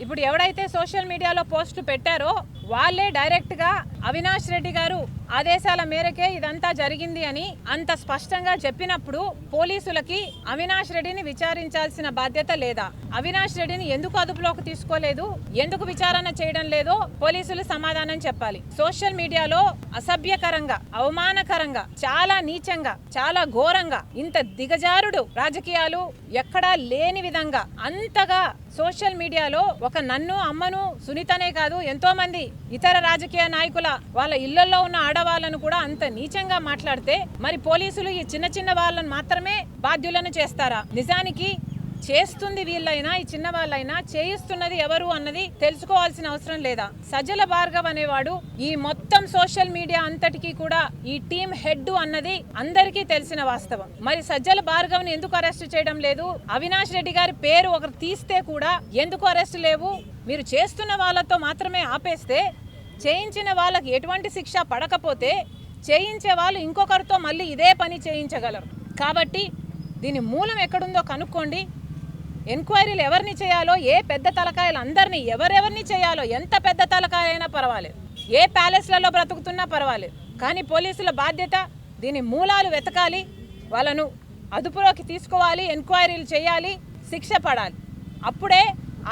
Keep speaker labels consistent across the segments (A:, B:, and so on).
A: ఇప్పుడు ఎవడైతే సోషల్ మీడియాలో పోస్ట్ పెట్టారో వాళ్ళే డైరెక్ట్గా అవినాష్ రెడ్డి గారు ఆదేశాల మేరకే ఇదంతా జరిగింది అని అంత స్పష్టంగా చెప్పినప్పుడు పోలీసులకి అవినాష్ రెడ్డిని విచారించాల్సిన బాధ్యత లేదా? అవినాష్ రెడ్డిని ఎందుకు అదుపులోకి తీసుకోలేదు? ఎందుకు విచారణ చేయడం లేదో పోలీసులు సమాధానం చెప్పాలి. సోషల్ మీడియాలో అసభ్యకరంగా అవమానకరంగా చాలా నీచంగా చాలా ఘోరంగా ఇంత దిగజారుడు రాజకీయాలు ఎక్కడా లేని విధంగా అంతగా సోషల్ మీడియాలో ఒక నన్ను అమ్మను సునీతనే కాదు ఎంతో మంది ఇతర రాజకీయ నాయకుల వాళ్ళ ఇళ్ళలో ఉన్న ఆడవాళ్ళను కూడా అంత నీచంగా మాట్లాడితే మరి పోలీసులు ఈ చిన్న చిన్న వాళ్ళని మాత్రమే బాధ్యులను చేస్తారా? నిజానికి చేస్తుంది వీళ్ళైనా ఈ చిన్న వాళ్ళైనా చేయిస్తున్నది ఎవరు అన్నది తెలుసుకోవాల్సిన అవసరం లేదా? సజల భార్గవ్ అనేవాడు ఈ మొత్తం సోషల్ మీడియా అంతటికీ కూడా ఈ టీం హెడ్ అన్నది అందరికీ తెలిసిన వాస్తవం. మరి సజ్జల భార్గవ్ని ఎందుకు అరెస్ట్ చేయడం లేదు? అవినాష్ రెడ్డి గారి పేరు ఒకరు తీస్తే కూడా ఎందుకు అరెస్ట్ లేవు? మీరు చేస్తున్న వాళ్ళతో మాత్రమే ఆపేస్తే చేయించిన వాళ్ళకి ఎటువంటి శిక్ష పడకపోతే చేయించే వాళ్ళు ఇంకొకరితో మళ్ళీ ఇదే పని చేయించగలరు. కాబట్టి దీని మూలం ఎక్కడుందో కనుక్కోండి. ఎంక్వైరీలు ఎవరిని చేయాలో ఏ పెద్ద తలకాయలు అందరినీ ఎవరెవరిని చేయాలో ఎంత పెద్ద తలకాయ అయినా పర్వాలేదు. ఏ ప్యాలెస్లలో బ్రతుకుతున్నా పర్వాలేదు. కానీ పోలీసుల బాధ్యత దీని మూలాలు వెతకాలి వాళ్ళను అదుపులోకి తీసుకోవాలి ఎంక్వైరీలు చేయాలి శిక్ష పడాలి. అప్పుడే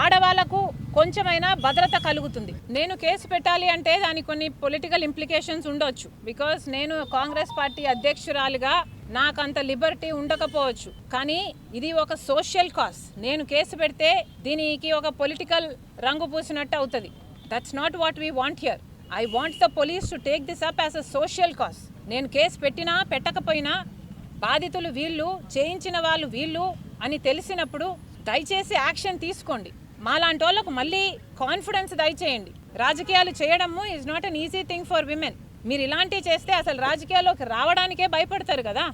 A: ఆడవాళ్ళకు కొంచెమైనా భద్రత కలుగుతుంది. నేను కేసు పెట్టాలి అంటే దానికి కొన్ని పొలిటికల్ ఇంప్లికేషన్స్ ఉండొచ్చు. బికాస్ నేను కాంగ్రెస్ పార్టీ అధ్యక్షురాలుగా నాకు అంత లిబర్టీ ఉండకపోవచ్చు. కానీ ఇది ఒక సోషల్ కాస్ నేను కేసు పెడితే దీనికి ఒక పొలిటికల్ రంగు పూసినట్టు అవుతుంది. That's not what we want here I want the police to take this up as a social cause నేను కేసు పెట్టినా పెట్టకపోయినా బాధితులు వీళ్ళు చేయించిన వాళ్ళు వీళ్ళు అని తెలిసినప్పుడు దయచేసి యాక్షన్ తీసుకోండి. మాలాంటి వాళ్ళకు మళ్ళీ కాన్ఫిడెన్స్ దయచేయండి. రాజకీయాలు చేయడము is not an easy thing for women మీరు ఇలాంటివి చేస్తే అసలు రాజకీయాల్లోకి రావడానికే భయపడతారు కదా.